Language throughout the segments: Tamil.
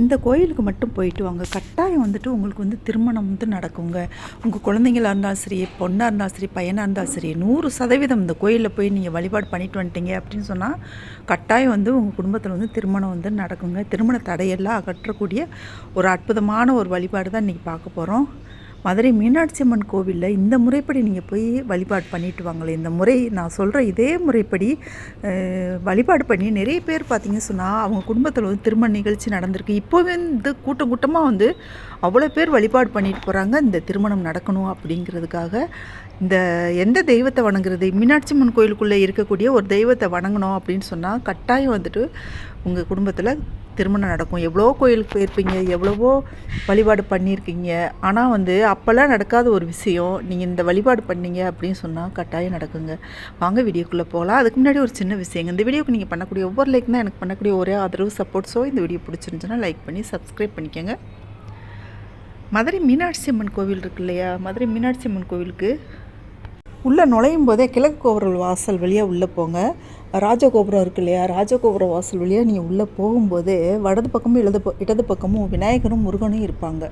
இந்த கோயிலுக்கு மட்டும் போயிட்டு வாங்க. கட்டாயம் வந்துட்டு உங்களுக்கு வந்து திருமணம் வந்து நடக்குங்க. உங்கள் குழந்தைங்களா இருந்தாலும் சரி பொண்ணாக இருந்தாலும் சரி பையனாக இருந்தாலும் சரி நூறு சதவீதம் இந்த கோயிலில் போய் நீங்கள் வழிபாடு பண்ணிட்டு வந்துட்டீங்க அப்படின்னு சொன்னால் கட்டாயம் வந்து உங்கள் குடும்பத்தில் வந்து திருமணம் வந்து நடக்குங்க. திருமண தடையெல்லாம் அகற்றக்கூடிய ஒரு அற்புதமான ஒரு வழிபாடு தான் இன்றைக்கி பார்க்க போகிறோம் மதுரை மீனாட்சி அம்மன் கோவிலில் இந்த முறைப்படி நீங்கள் போய் வழிபாடு பண்ணிட்டு வாங்களே. இந்த முறை நான் சொல்கிற இதே முறைப்படி வழிபாடு பண்ணி நிறைய பேர் பார்த்திங்க சொன்னால் அவங்க குடும்பத்தில் வந்து திருமண நிகழ்ச்சி நடந்திருக்கு. இப்போவே வந்து கூட்டம் கூட்டமாக வந்து அவ்வளோ பேர் வழிபாடு பண்ணிட்டு போகிறாங்க இந்த திருமணம் நடக்கணும் அப்படிங்கிறதுக்காக இந்த எந்த தெய்வத்தை வணங்குறது? மீனாட்சி அம்மன் கோயிலுக்குள்ளே இருக்கக்கூடிய ஒரு தெய்வத்தை வணங்கணும் அப்படின்னு சொன்னால் கட்டாயம் வந்துட்டு உங்கள் குடும்பத்தில் திருமணம் நடக்கும். எவ்வளோ கோயிலுக்கு போயிருப்பீங்க எவ்வளவோ வழிபாடு பண்ணியிருக்கீங்க. ஆனால் வந்து அப்போல்லாம் நடக்காத ஒரு விஷயம் நீங்கள் இந்த வழிபாடு பண்ணீங்க அப்படின்னு சொன்னால் கட்டாயம் நடக்குங்க. வாங்க வீடியோக்குள்ளே போகலாம். அதுக்கு முன்னாடி ஒரு சின்ன விஷயங்க. இந்த வீடியோக்கு நீங்கள் பண்ணக்கூடிய ஒவ்வொரு லைக் தான் எனக்கு பண்ணக்கூடிய ஒரே ஆதரவு சப்போர்ட்ஸோ இந்த வீடியோ பிடிச்சிருந்துச்சுன்னா லைக் பண்ணி சப்ஸ்கிரைப் பண்ணிக்கோங்க. மதுரை மீனாட்சி அம்மன் கோவில் இருக்கு இல்லையா? மதுரை மீனாட்சி அம்மன் கோவிலுக்கு உள்ளே நுழையும் போதே கிழக்கு கோபுரம் வாசல் வழியாக உள்ளே போங்க. ராஜகோபுரம் இருக்கு இல்லையா? ராஜகோபுரம் வாசல் வழியாக நீங்கள் உள்ளே போகும்போதே வடது பக்கமும் இடது ப இடது பக்கமும் விநாயகரும் முருகனும் இருப்பாங்க.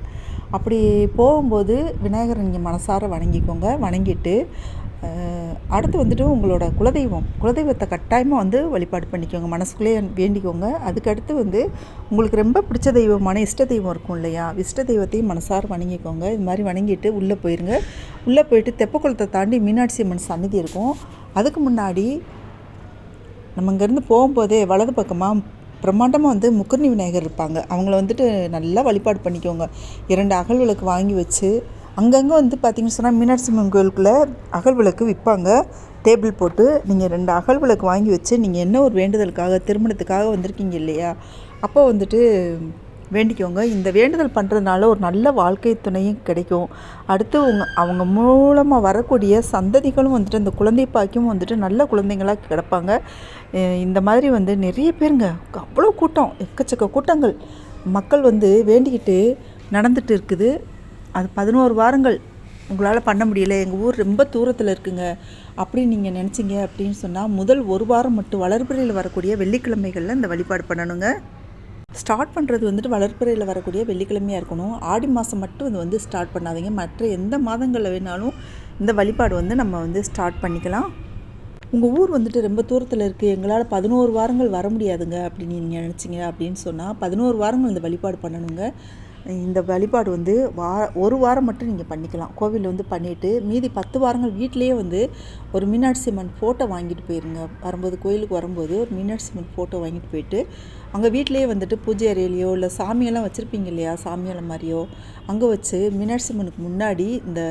அப்படி போகும்போது விநாயகரை நீங்கள் மனசார வணங்கிக்கோங்க. வணங்கிட்டு அடுத்து வந்துட்டு உங்களோட குலதெய்வம். குலதெய்வத்தை கட்டாயமாக வந்து வழிபாடு பண்ணிக்கோங்க. மனசுக்குள்ளே வேண்டிக்கோங்க. அதுக்கடுத்து வந்து உங்களுக்கு ரொம்ப பிடிச்ச தெய்வமான இஷ்ட தெய்வம் இருக்கும் இல்லையா? இஷ்ட தெய்வத்தையும் மனசார வணங்கிக்கோங்க. இது மாதிரி வணங்கிட்டு உள்ளே போயிருங்க. உள்ளே போயிட்டு தெப்பக்குளத்தை தாண்டி மீனாட்சி அம்மன் சந்நிதி இருக்கும். அதுக்கு முன்னாடி நம்ம இங்கேருந்து போகும்போதே வலது பக்கமாக பிரம்மாண்டமாக வந்து முக்கர்ணி விநாயகர் இருப்பாங்க. அவங்கள வந்துட்டு நல்லா வழிபாடு பண்ணிக்கோங்க. இரண்டு அகல் விளக்கு வாங்கி வச்சு அங்கங்கே வந்து பார்த்தீங்கன்னு சொன்னால் மீனாட்சி அம்மன் கோயிலுக்குள்ளே அகல் விளக்கு விற்பாங்க. டேபிள் போட்டு நீங்கள் ரெண்டு அகல் விளக்கு வாங்கி வச்சு நீங்கள் என்ன ஒரு வேண்டுதலுக்காக திருமணத்துக்காக வந்திருக்கீங்க இல்லையா? அப்போ வந்துட்டு வேண்டிக்கோங்க. இந்த வேண்டுதல் பண்ணுறதுனால ஒரு நல்ல வாழ்க்கை துணையும் கிடைக்கும். அடுத்து உங்க அவங்க மூலமாக வரக்கூடிய சந்ததிகளும் வந்துட்டு அந்த குழந்தை பாக்கியும் வந்துட்டு நல்ல குழந்தைங்களாக கிடப்பாங்க. இந்த மாதிரி வந்து நிறைய பேருங்க. அவ்வளோ கூட்டம் எக்கச்சக்க கூட்டங்கள். மக்கள் வந்து வேண்டிக்கிட்டு நடந்துட்டு இருக்குது. அது பதினோரு வாரங்கள் உங்களால் பண்ண முடியல. எங்கள் ஊர் ரொம்ப தூரத்தில் இருக்குங்க. அப்படின்னு நீங்கள் நினச்சிங்க அப்படின்னு சொன்னால் முதல் ஒரு வாரம் மட்டும் வளர்பிறையில் வரக்கூடிய வெள்ளிக்கிழமைகளில் இந்த வழிபாடு பண்ணணுங்க. ஸ்டார்ட் பண்ணுறது வந்துட்டு வளர்ப்பிறையில் வரக்கூடிய வெள்ளிக்கிழமையாக இருக்கணும். ஆடி மாதம் மட்டும் இது வந்து ஸ்டார்ட் பண்ணாதீங்க. மற்ற எந்த மாதங்களில் வேணாலும் இந்த வழிபாடு வந்து நம்ம வந்து ஸ்டார்ட் பண்ணிக்கலாம். உங்கள் ஊர் வந்துட்டு ரொம்ப தூரத்தில் இருக்குது எங்களால் பதினோரு வாரங்கள் வர முடியாதுங்க அப்படின்னு நீங்கள் நினச்சிங்க அப்படின்னு சொன்னால் பதினோரு வாரங்கள் இந்த வழிபாடு பண்ணணுங்க. இந்த வழிபாடு வந்து வா ஒரு வாரம் மட்டும் நீங்கள் பண்ணிக்கலாம். கோவிலில் வந்து பண்ணிவிட்டு மீதி பத்து வாரங்கள் வீட்டிலேயே வந்து ஒரு மீனாட்சி அம்மன் ஃபோட்டோ வாங்கிட்டு போயிருங்க. வரும்போது கோயிலுக்கு வரும்போது ஒரு மீனாட்சி அம்மன் ஃபோட்டோ வாங்கிட்டு போயிட்டு அங்கே வீட்டிலேயே வந்துட்டு பூஜை அறையிலையோ இல்லை சாமியெல்லாம் வச்சுருப்பீங்க இல்லையா? சாமியெல்லாம் மாதிரியோ அங்கே வச்சு மீனாட்சி அம்மனுக்கு முன்னாடி இந்த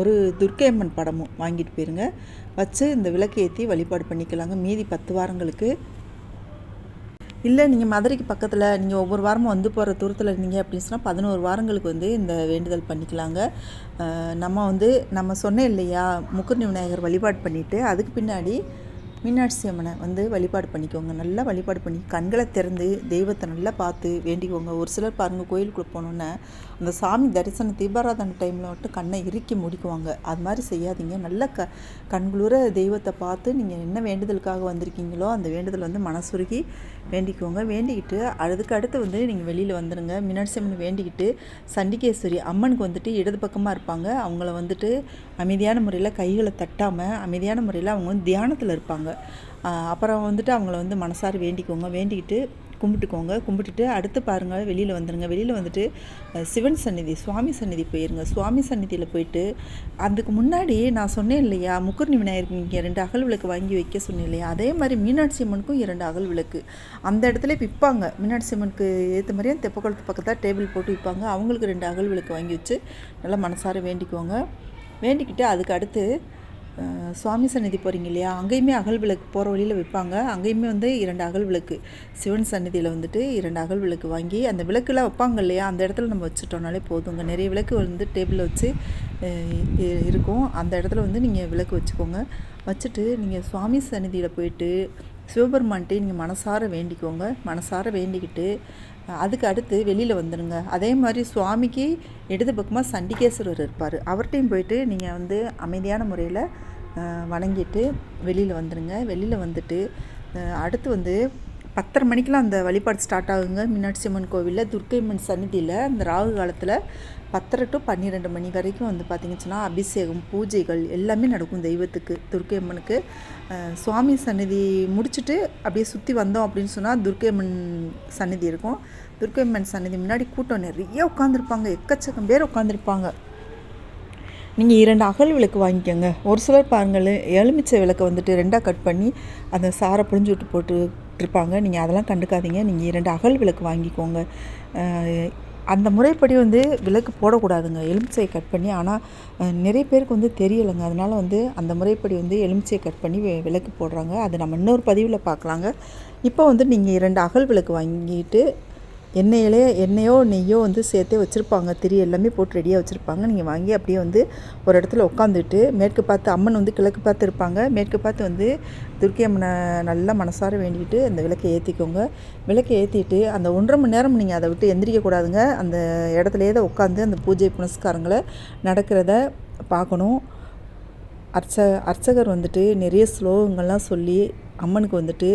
ஒரு துர்க்கை அம்மன் படமும் வாங்கிட்டு போயிருங்க. வச்சு இந்த விளக்கு ஏற்றி வழிபாடு பண்ணிக்கலாங்க. மீதி பத்து வாரங்களுக்கு இல்லை நீங்கள் மதுரைக்கு பக்கத்தில் நீங்கள் ஒவ்வொரு வாரமும் வந்து போகிற தூரத்தில் இருந்தீங்க அப்படின்னு சொன்னால் பதினோரு வாரங்களுக்கு வந்து இந்த வேண்டுதல் பண்ணிக்கலாங்க. நம்ம வந்து நம்ம சொன்னேன் இல்லையா முக்குர்ணி விநாயகர் வழிபாடு பண்ணிவிட்டு அதுக்கு பின்னாடி மீனாட்சி அம்மனை வந்து வழிபாடு பண்ணிக்கோங்க. நல்லா வழிபாடு பண்ணி கண்களை திறந்து தெய்வத்தை நல்லா பார்த்து வேண்டிக்கோங்க. ஒரு சிலர் பாருங்கள் கோயிலுக்குள்ளே போனோன்னே அந்த சாமி தரிசனம் தீபாராதன டைமில் மட்டும் கண்ணை இறுக்கி முடிக்குவாங்க. அது மாதிரி செய்யாதீங்க. நல்ல க கண்குளிர தெய்வத்தை பார்த்து நீங்கள் என்ன வேண்டுதலுக்காக வந்திருக்கீங்களோ அந்த வேண்டுதல் வந்து மனசுருகி வேண்டிக்கோங்க. வேண்டிக்கிட்டு அதுக்கு அடுத்து வந்து நீங்கள் வெளியில் வந்துடுங்க மீனாட்சி அம்மன் வேண்டிக்கிட்டு சண்டிகேஸ்வரி அம்மனுக்கு வந்துட்டு இடது பக்கமாக இருப்பாங்க. அவங்கள வந்துட்டு அமைதியான முறையில் கைகளை தட்டாமல் அமைதியான முறையில் அவங்க வந்து தியானத்தில் இருப்பாங்க. அப்புறம் வந்துட்டு அவங்கள வந்து மனசார வேண்டிக்கோங்க. வேண்டிக்கிட்டு கும்பிட்டுக்கோங்க. கும்பிட்டுட்டு அடுத்து பாருங்கள் வெளியில் வந்துடுங்க வெளியில் வந்துட்டு சிவன் சந்நிதி சுவாமி சந்நிதி போயிருங்க. சுவாமி சந்நிதியில் போயிட்டு அதுக்கு முன்னாடி நான் சொன்னேன் இல்லையா முக்குர்ணி விநாயகருக்கு இங்கே ரெண்டு அகல் விளக்கு வாங்கி வைக்க சொன்னேன் இல்லையா அதே மாதிரி மீனாட்சி அம்மனுக்கும் இரண்டு அகல் விளக்கு. அந்த இடத்துல விற்பாங்க மீனாட்சி அம்மனுக்கு ஏற்ற மாதிரியே தெப்பக்குளத்து பக்கத்தில் டேபிள் போட்டு விற்பாங்க அவங்களுக்கு ரெண்டு அகல் விளக்கு வாங்கி வச்சு நல்லா மனசார வேண்டிக்குவாங்க வேண்டிக்கிட்டு அதுக்கு அடுத்து சுவாமி சந்நிதி போகிறீங்க இல்லையா? அங்கேயுமே அகல் விளக்கு போகிற வழியில் வைப்பாங்க அங்கேயுமே வந்து இரண்டு அகல் விளக்கு. சிவன் சந்நிதியில் வந்துட்டு இரண்டு அகல் விளக்கு வாங்கி அந்த விளக்குலாம் வைப்பாங்க இல்லையா? அந்த இடத்துல நம்ம வச்சுட்டோம்னாலே போதுங்க நிறைய விளக்கு வந்து டேபிளில் வச்சு இருக்கும். அந்த இடத்துல வந்து நீங்கள் விளக்கு வச்சுக்கோங்க. வச்சுட்டு நீங்கள் சுவாமி சந்நிதியில் போயிட்டு சிவபெருமான்ட்டே நீங்கள் மனசார வேண்டிக்கோங்க. மனசார வேண்டிக்கிட்டு அதுக்கு அடுத்து வெளியில் வந்துடுங்க அதே மாதிரி சுவாமிக்கு இடது பக்கமாக சண்டிகேஸ்வரர் இருப்பார். அவர்கிட்டையும் போயிட்டு நீங்கள் வந்து அமைதியான முறையில் வணங்கிட்டு வெளியில் வந்துடுங்க வெளியில் வந்துட்டு அடுத்து வந்து பத்தரை மணிக்கெலாம் அந்த வழிபாடு ஸ்டார்ட் ஆகுங்க. மீனாட்சி அம்மன் கோவிலில் துர்க்கை அம்மன் சந்நிதியில் அந்த ராகு காலத்தில் பத்தரை டு பன்னிரெண்டு மணி வரைக்கும் வந்து பார்த்திங்கன்னா அபிஷேகம் பூஜைகள் எல்லாமே நடக்கும் தெய்வத்துக்கு துர்க்கை அம்மனுக்கு. சுவாமி சன்னிதி முடிச்சுட்டு அப்படியே சுற்றி வந்தோம் அப்படின்னு சொன்னால் துர்க்கை அம்மன் சந்நிதி இருக்கும். துர்க்கை அம்மன் சன்னிதி முன்னாடி கூட்டம் நிறைய உட்காந்துருப்பாங்க எக்கச்சக்கம் பேர் உட்காந்துருப்பாங்க நீங்கள் இரண்டு அகல் விளக்கு வாங்கிக்கோங்க. ஒரு சிலர் பாருங்கள் எலுமிச்சை விளக்கை வந்துட்டு ரெண்டாக கட் பண்ணி அந்த சாரை புழிஞ்சு விட்டு போட்டு போட்டுருப்பாங்க. நீங்கள் அதெல்லாம் கண்டுக்காதீங்க. நீங்கள் இரண்டு அகல் விளக்கு வாங்கிக்கோங்க. அந்த முறைப்படி வந்து விளக்கு போடக்கூடாதுங்க. எலுமிச்சையை கட் பண்ணி ஆனால் நிறைய பேருக்கு வந்து தெரியலைங்க. அதனால் வந்து அந்த முறைப்படி வந்து எலுமிச்சையை கட் பண்ணி விளக்கு போடுறாங்க. அது நம்ம இன்னொரு பதிவில் பார்க்கலாங்க இப்போ வந்து நீங்கள் இரண்டு அகல் விளக்கு வாங்கிட்டு எண்ணெயிலே எண்ணெயோ நெய்யோ வந்து சேர்த்தே வச்சுருப்பாங்க. திரி எல்லாமே போட்டு ரெடியாக வச்சுருப்பாங்க. நீங்கள் வாங்கி அப்படியே வந்து ஒரு இடத்துல உட்காந்துட்டு மேற்கு பார்த்து அம்மன் வந்து கிழக்கு பார்த்து இருப்பாங்க. மேற்கு பார்த்து வந்து துர்க்கை அம்மனை நல்லா மனசார வேண்டிக்கிட்டு அந்த விளக்கை ஏற்றிக்கோங்க விளக்கை ஏற்றிட்டு அந்த ஒன்றரை மணி நேரம் நீங்கள் அதை விட்டு எந்திரிக்கக்கூடாதுங்க அந்த இடத்துலையே தான் உட்காந்து அந்த பூஜை புனஸ்காரங்களை நடக்கிறத பார்க்கணும். அர்ச்ச அர்ச்சகர் வந்துட்டு நிறைய ஸ்லோகங்கள்லாம் சொல்லி அம்மனுக்கு வந்துட்டு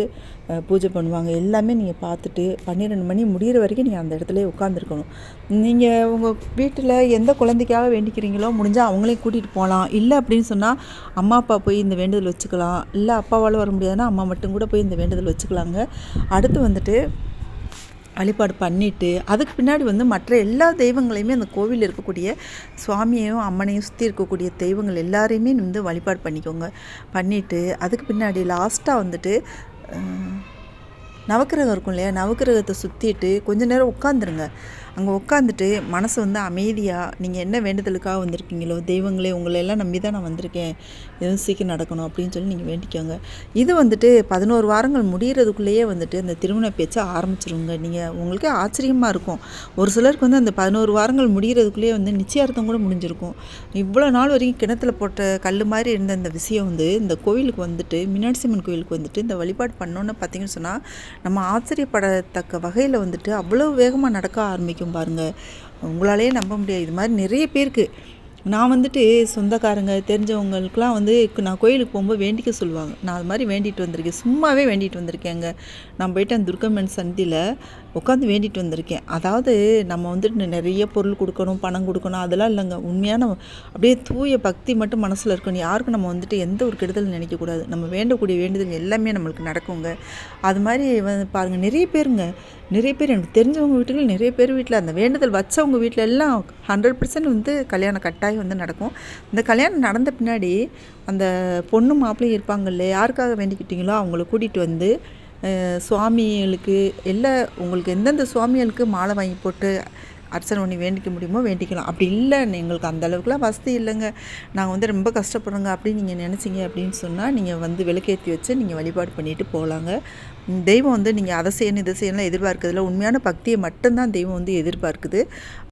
பூஜை பண்ணுவாங்க. எல்லாமே நீங்கள் பார்த்துட்டு பன்னிரெண்டு மணி முடிகிற வரைக்கும் நீங்கள் அந்த இடத்துல உட்காந்துருக்கணும் நீங்கள் உங்கள் வீட்டில் எந்த குழந்தைக்காக வேண்டிக்கிறீங்களோ முடிஞ்சால் அவங்களையும் கூட்டிகிட்டு போகலாம் இல்லை அப்படின்னு சொன்னால் அம்மா அப்பா போய் இந்த வேண்டுதல் வச்சுக்கலாம். இல்லை அப்பாவால் வர முடியாதுன்னா அம்மா மட்டும் கூட போய் இந்த வேண்டுதல் வச்சுக்கலாங்க. அடுத்து வந்துட்டு வழிபாடு பண்ணிவிட்டு அதுக்கு பின்னாடி வந்து மற்ற எல்லா தெய்வங்களையுமே அந்த கோவிலில் இருக்கக்கூடிய சுவாமியையும் அம்மனையும் சுற்றி இருக்கக்கூடிய தெய்வங்கள் எல்லாரையுமே வந்து வழிபாடு பண்ணிக்கோங்க. பண்ணிவிட்டு அதுக்கு பின்னாடி லாஸ்ட்டாக வந்துட்டு நவக்கிரகம் இருக்கும் இல்லையா நவக்கிரகத்தை சுற்றிட்டு கொஞ்ச நேரம் உட்காந்துருங்க அங்கே உட்காந்துட்டு மனசு வந்து அமைதியாக நீங்கள் என்ன வேண்டுதலுக்காக வந்திருக்கீங்களோ தெய்வங்களே உங்களை எல்லாம் நம்பி தான் நான் வந்திருக்கேன். எதுவும் சீக்கிரம் நடக்கணும் அப்படின்னு சொல்லி நீங்கள் வேண்டிக்கோங்க. இது வந்துட்டு பதினோரு வாரங்கள் முடிகிறதுக்குள்ளேயே வந்துட்டு அந்த திருமண பேச்சை ஆரம்பிச்சிருங்க. நீங்கள் உங்களுக்கு ஆச்சரியமாக இருக்கும். ஒரு சிலருக்கு வந்து அந்த பதினோரு வாரங்கள் முடிகிறதுக்குள்ளேயே வந்து நிச்சயார்த்தம் கூட முடிஞ்சிருக்கும். இவ்வளோ நாள் வரைக்கும் கிணத்துல போட்ட கல் மாதிரி இருந்த இந்த விஷயம் வந்து இந்த கோவிலுக்கு வந்துட்டு மீனாட்சி அம்மன் கோவிலுக்கு வந்துட்டு இந்த வழிபாடு பண்ணோன்னு பார்த்தீங்கன்னு சொன்னால் நம்ம ஆச்சரியப்படத்தக்க வகையில் வந்துட்டு அவ்வளோ வேகமாக நடக்க ஆரம்பிக்கும் பாருங்கள் உங்களாலே நம்ப முடியாது. இது மாதிரி நிறைய பேருக்கு. நான் வந்துட்டு சொந்தக்காரங்க தெரிஞ்சவங்களுக்குலாம் வந்து நான் கோயிலுக்கு போகும்போது வேண்டிக்க சொல்லுவாங்க. நான் அது மாதிரி வேண்டிட்டு வந்திருக்கேன். சும்மாவே வேண்டிட்டு வந்திருக்கேங்க. நான் போயிட்டு அந்த துர்க்கம்மன் சந்தியில் உட்காந்து வேண்டிட்டு வந்திருக்கேன். அதாவது நம்ம வந்துட்டு நிறைய பொருள் கொடுக்கணும் பணம் கொடுக்கணும் அதெல்லாம் இல்லைங்க. உண்மையான அப்படியே தூய பக்தி மட்டும் மனசில் இருக்கணும். யாருக்கும் நம்ம வந்துட்டு எந்த ஒரு கெடுதல் நினைக்கக்கூடாது. நம்ம வேண்டக்கூடிய வேண்டுதல் எல்லாமே நம்மளுக்கு நடக்குங்க. அது மாதிரி வந்து பாருங்கள் நிறைய பேருங்க. நிறைய பேர் எனக்கு தெரிஞ்சவங்க வீட்டுகள் நிறைய பேர் வீட்டில் அந்த வேண்டுதல் வச்சவங்க வீட்டில் எல்லாம் ஹண்ட்ரட் பர்சன்ட் வந்து கல்யாணம் கட்டாயம் வந்து நடக்கும். இந்த கல்யாணம் நடந்த பின்னாடி அந்த பொண்ணு மாப்பிள்ளையும் இருப்பாங்கல்ல யாருக்காக வேண்டிக்கிட்டீங்களோ அவங்கள கூட்டிகிட்டு வந்து சுவாமிகளுக்கு எல்லா உங்களுக்கு எந்தெந்த சுவாமிகளுக்கு மாலை வாங்கி போட்டு அர்ச்சனை பண்ணி வேண்டிக்க முடியுமோ வேண்டிக்கலாம். அப்படி இல்லை எங்களுக்கு அந்த அளவுக்குலாம் வசதி இல்லைங்க. நாங்கள் வந்து ரொம்ப கஷ்டப்படுறோங்க. அப்படின்னு நீங்கள் நினச்சிங்க அப்படின்னு சொன்னால் நீங்கள் வந்து விளக்கேற்றி வச்சு நீங்கள் வழிபாடு பண்ணிட்டு போகலாங்க தெய்வம் வந்து நீங்கள் அதை செய்யணும் இதை செய்யணும் எதிர்பார்க்கறதில்ல. உண்மையான பக்தியை மட்டும்தான் தெய்வம் வந்து எதிர்பார்க்குது.